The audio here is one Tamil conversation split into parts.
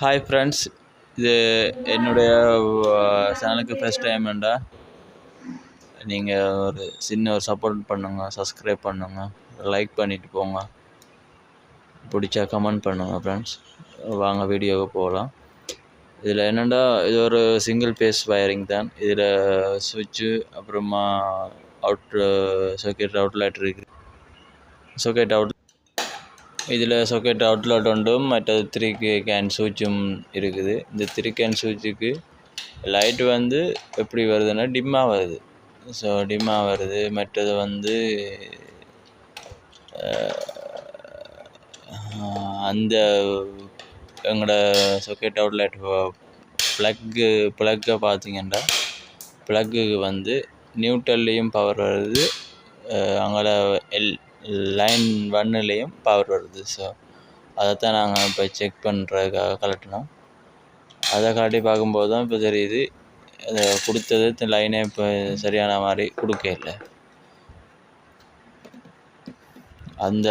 ஹாய் ஃப்ரெண்ட்ஸ் இது என்னுடைய சேனலுக்கு ஃபஸ்ட் டைம்ண்டா நீங்கள் ஒரு சின்ன ஒரு சப்போர்ட் பண்ணுங்கள் சப்ஸ்கிரைப் பண்ணுங்கள் லைக் பண்ணிட்டு போங்க. பிடிச்சா கமெண்ட் பண்ணுங்கள் ஃப்ரெண்ட்ஸ் வாங்க வீடியோவுக்கு போகலாம் இதில் என்னென்னா இது ஒரு சிங்கிள் பேஸ் வயரிங் தான். இதில் சுவிட்சு அப்புறமா அவுட் சர்க்கியூட் அவுட்லெட் இருக்குது சர்க்கியூட் அவுட் இதில் சாக்கெட் அவுட்லெட் உண்டும் மற்றது த்ரீ கேன் சுவிட்சும் இருக்குது. இந்த த்ரீ கேன் சுவிட்சுக்கு லைட் வந்து எப்படி வருதுன்னா டிம்மாக வருது. ஸோ டிம்மாக வருது. மற்றது வந்து அந்த எங்களோட சாக்கெட் அவுட்லெட் ப்ளக்கு ப்ளக்கை பார்த்தீங்கன்னா ப்ளக்குக்கு வந்து நியூட்ரல்லையும் பவர் வருது. அங்கே எல் லைன் ஒன்னுலேயும் பவர் வருது. ஸோ அதைத்தான் நாங்கள் இப்போ செக் பண்ணுறதுக்காக கலட்டினோம் அதை காட்டி பார்க்கும்போது தான் இப்போ தெரியுது அதை கொடுத்தது லைனே இப்போ சரியான மாதிரி கொடுக்க இல்லை. அந்த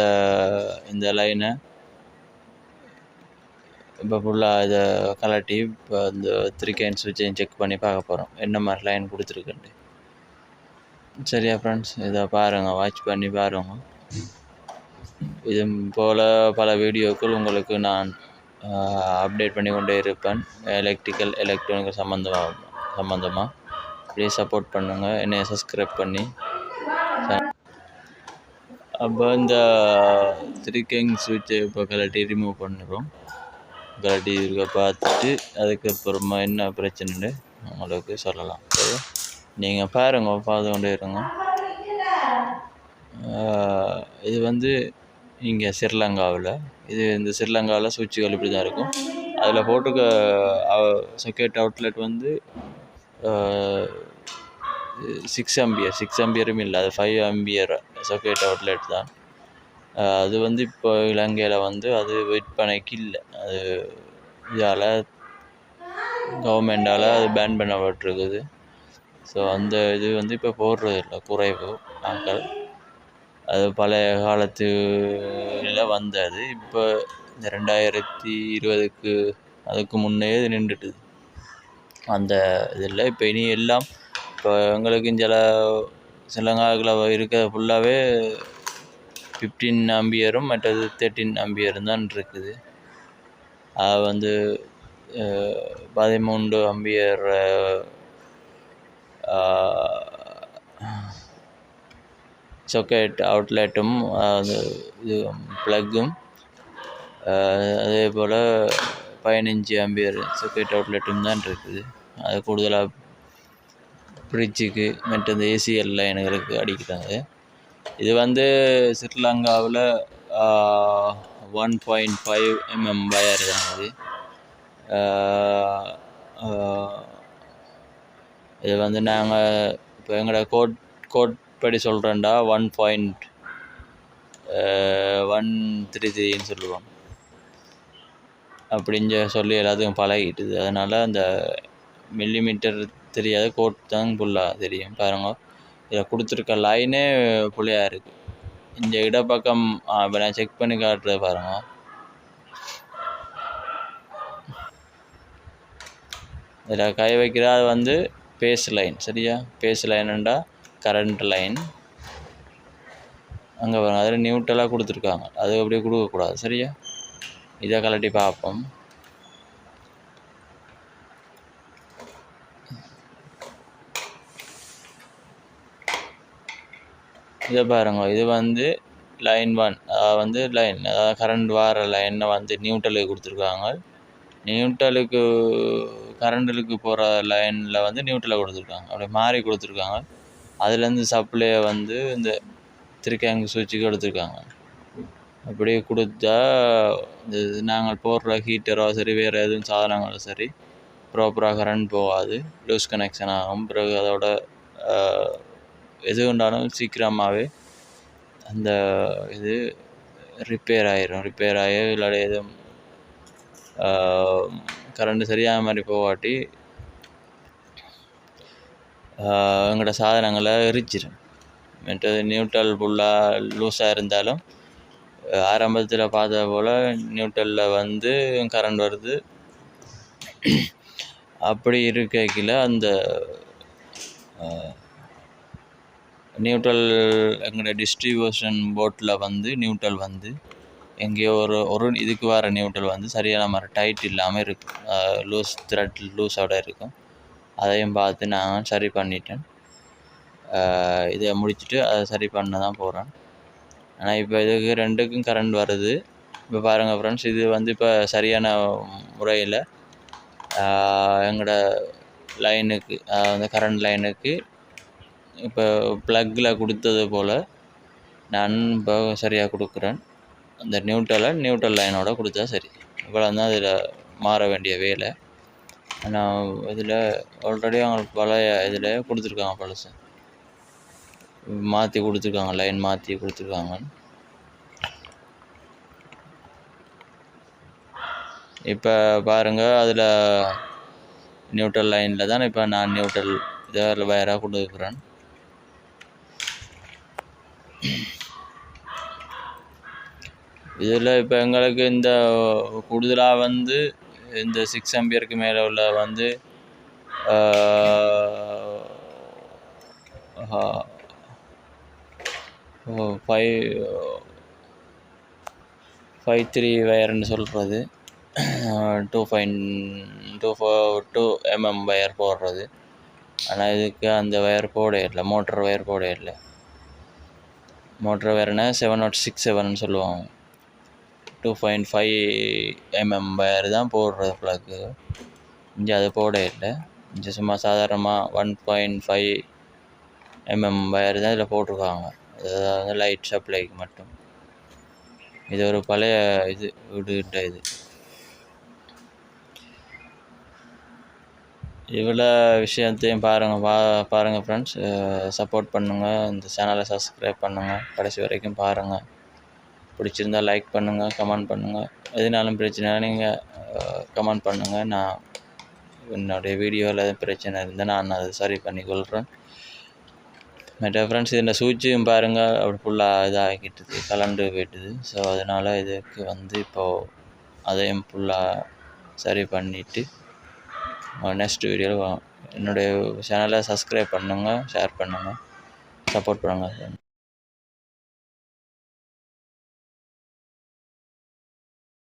இந்த லைனை இப்போ ஃபுல்லாக இதை கலட்டி இப்போ அந்த த்ரீ கேன் சுவிட்சையும் செக் பண்ணி பார்க்க போகிறோம் என்ன மாதிரி லைன் கொடுத்துருக்குன்ட்டு. சரியா ஃப்ரெண்ட்ஸ் இதை பாருங்கள் வாட்ச் பண்ணி பாருங்கள் இது போல் பல வீடியோக்கள் உங்களுக்கு நான் அப்டேட் பண்ணி கொண்டே இருப்பேன். எலக்ட்ரிக்கல் எலக்ட்ரானிக் சம்மந்தமாக சம்மந்தமாக ப்ளீஸ் சப்போர்ட் பண்ணுங்கள் என்னை சப்ஸ்கிரைப் பண்ணி. அப்போ இந்த த்ரீ சுவிட்சை இப்போ கலட்டி ரிமூவ் பண்ணுறோம் கலட்டி இருக்க பார்த்துட்டு அதுக்கப்புறமா என்ன பிரச்சனைன்னு உங்களுக்கு சொல்லலாம். நீங்கள் பாருங்கள் பார்த்து கொண்டே இருங்க. இது வந்து இங்கே ஸ்ரீலங்காவில் இது இந்த ஸ்ரீலங்காவில் சுவிட்சுகள் இப்படி தான் இருக்கும். அதில் போட்டுக்க சொக்கெட் அவுட்லெட் வந்து சிக்ஸ் அம்பியர் சிக்ஸ் அம்பியரும் இல்லை அது ஃபைவ் அம்பியர் சொக்கெட் அவுட்லெட் தான். அது வந்து இப்போ இலங்கையில் வந்து அது விற்பனைக்கு இல்லை. அது இதால் கவர்மெண்டால் அது பேன் பண்ணப்பட்டிருக்குது. ஸோ அந்த இது வந்து இப்போ போடுறது இல்லை குறைவு ஆக்கள் அது பழைய காலத்தில் வந்தது. இப்போ இந்த ரெண்டாயிரத்தி இருபதுக்கு அதுக்கு முன்னே இது நின்றுட்டுது அந்த இதில் இப்போ இனி எல்லாம் இப்போ எங்களுக்கு சில சிலங்காக்கில் இருக்கிற ஃபுல்லாகவே ஃபிஃப்டீன் அம்பியரும் மற்றது தேர்ட்டின் அம்பியரும் தான் இருக்குது. அது வந்து பதிமூன்று அம்பியர் சாக்கெட் அவுட்லெட்டும் அது இது ப்ளக்கும் அதே போல் பதினஞ்சு அம்பியர் சாக்கெட் அவுட்லெட்டும் தான் இருக்குது. அது கூடுதலாக ஃப்ரிட்ஜுக்கு மற்ற இந்த ஏசிஎல் லைனுகளுக்கு அடிக்கிறாங்க இது வந்து ஸ்ரீலங்காவில் one point five mm wire தான் அது இது வந்து நாங்கள் இப்போ எங்களோட கோட் கோட் இப்படி சொல்கிறேன்டா ஒன் பாயிண்ட் ஒன் த்ரீ த்ரீன்னு சொல்லுவோம் அப்படின்னு சொல்லி எல்லாத்துக்கும் பழகிட்டுது அதனால் அந்த மில்லிமீட்டர் தெரியாத கோட் தான் புல்லாக தெரியும். பாருங்க. இதில் கொடுத்துருக்க லைனே புள்ளையாக இருக்குது இந்த இடப்பக்கம் இப்போ நான் செக் பண்ணி காட்டுறது பாருங்கள் இதில் கை வைக்கிற அது வந்து பேஸ் லைன் சரியா? பேஸ் லைனுண்டா கரண்ட் லைன் அங்கே வரும் அதில் நியூட்ரலாக கொடுத்துருக்காங்க. அது அப்படியே கொடுக்கக்கூடாது சரியா? இதை கலட்டி பார்ப்போம். இதை பாருங்க இது வந்து லைன் ஒன் அதாவது வந்து லைன் அதாவது கரண்ட் வார லைனை வந்து நியூட்ரலுக்கு கொடுத்துருக்காங்க. நியூட்ரலுக்கு கரண்ட்டுக்கு போகிற லைனில் வந்து நியூட்ரலை கொடுத்துருக்காங்க. அப்படியே மாறி கொடுத்துருக்காங்க. அதுலேருந்து சப்ளையை வந்து இந்த திருக்கேங்கு சுவிட்சுக்கு எடுத்துருக்காங்க. அப்படியே கொடுத்தா இந்த நாங்கள் போடுற ஹீட்டரோ சரி வேறு எதுவும் சாதனங்களும் சரி ப்ராப்பராக கரண்ட் போகாது. லூஸ் கனெக்ஷன் ஆகும். பிறகு அதோட எது உண்டாலும் சீக்கிரமாகவே அந்த இது ரிப்பேர் ஆயிரும். ரிப்பேர் ஆகி இல்லாட்டி எதுவும் கரண்ட் சரியான மாதிரி போகாட்டி எங்களோட சாதனங்களை எரிச்சிடும் மற்றது நியூட்ரல் ஃபுல்லாக லூஸாக இருந்தாலும் ஆரம்பத்தில் பார்த்த போல் நியூட்ரலில் வந்து கரண்ட் வருது. அப்படி இருக்கையில் அந்த நியூட்ரல் எங்களோட டிஸ்ட்ரிபியூஷன் போட்டில் வந்து நியூட்ரல் வந்து எங்கேயோ ஒரு ஒரு இதுக்கு வர நியூட்ரல் வந்து சரியான மாதிரி டைட் இல்லாமல் இருக்கும். லூஸ் த்ரெட் லூஸோட இருக்கும். அதையும் பார்த்து நான் சரி பண்ணிட்டேன். இதை முடிச்சுட்டு அதை சரி பண்ண தான் போகிறேன் ஆனால் இப்போ இதுக்கு ரெண்டுக்கும் கரண்ட் வருது. இப்போ பாருங்கள் ஃப்ரெண்ட்ஸ் இது வந்து இப்போ சரியான முறையில் எங்களோட லைனுக்கு அந்த கரண்ட் லைனுக்கு இப்போ ப்ளக்கில் கொடுத்தது போல் நான் இப்போ சரியாக கொடுக்குறேன். அந்த நியூட்ரலை நியூட்ரல் லைனோட கொடுத்தா சரி. இவ்வளோ தான் அதில் மாற வேண்டிய வேலை. நான் இதில் ஆல்ரெடி அவங்களுக்கு பழைய இதில் கொடுத்துருக்காங்க பழசு மாற்றி கொடுத்துருக்காங்க லைன் மாற்றி கொடுத்துருக்காங்க. இப்போ பாருங்கள் அதில் நியூட்ரல் லைனில் தான் இப்போ நான் நியூட்ரல் இதில் வயராக கொடுக்குறேன். இதில் இப்போ எங்களுக்கு இந்த கூடுதலாக வந்து இந்த சிக்ஸ் எம்பியருக்கு மேலே உள்ள வந்து ஃபைவ் ஃபைவ் த்ரீ வயர்னு சொல்கிறது two fine two four two mm wire போடுறது. ஆனால் இதுக்கு அந்த வயர் போட இல்லை மோட்டர் வயர் போட இல்லை. மோட்டர் வயர்னா செவன் நாட் சிக்ஸ் செவன் சொல்லுவாங்க. Two point five mm wire தான் போடுறது ப்ளக்கு இங்கே அது போட இல்லை. இங்கே சும்மா சாதாரணமாக one point five mm wire தான் இதில் போட்டிருக்காங்க. அதாவது லைட் சப்ளைக்கு மட்டும். இது ஒரு பழைய இது வீடுகிட்ட இது இவ்வளோ விஷயத்தையும் பாருங்கள் பா பாருங்கள் ஃப்ரெண்ட்ஸ் சப்போர்ட் பண்ணுங்கள் இந்த சேனலை சப்ஸ்கிரைப் பண்ணுங்கள் கடைசி வரைக்கும் பாருங்கள் பிடிச்சிருந்தா லைக் பண்ணுங்கள் கமெண்ட் பண்ணுங்கள் எதுனாலும் பிரச்சனை நீங்கள் கமெண்ட் பண்ணுங்கள் நான் என்னுடைய வீடியோவில் எதுவும் பிரச்சனை இருந்தால் நான் அதை சரி பண்ணிக்கொள்கிறேன் மற்ற ஃப்ரெண்ட்ஸ் இதில் சூழ்ச்சியும் பாருங்கள் அப்படி ஃபுல்லாக இதாகிட்டுது கலண்டு போயிட்டுது. ஸோ அதனால் இதுக்கு வந்து இப்போது அதையும் ஃபுல்லாக சரி பண்ணிவிட்டு நெக்ஸ்ட் வீடியோவில் என்னுடைய சேனலை சப்ஸ்கிரைப் பண்ணுங்கள் ஷேர் பண்ணுங்கள் சப்போர்ட் பண்ணுங்கள்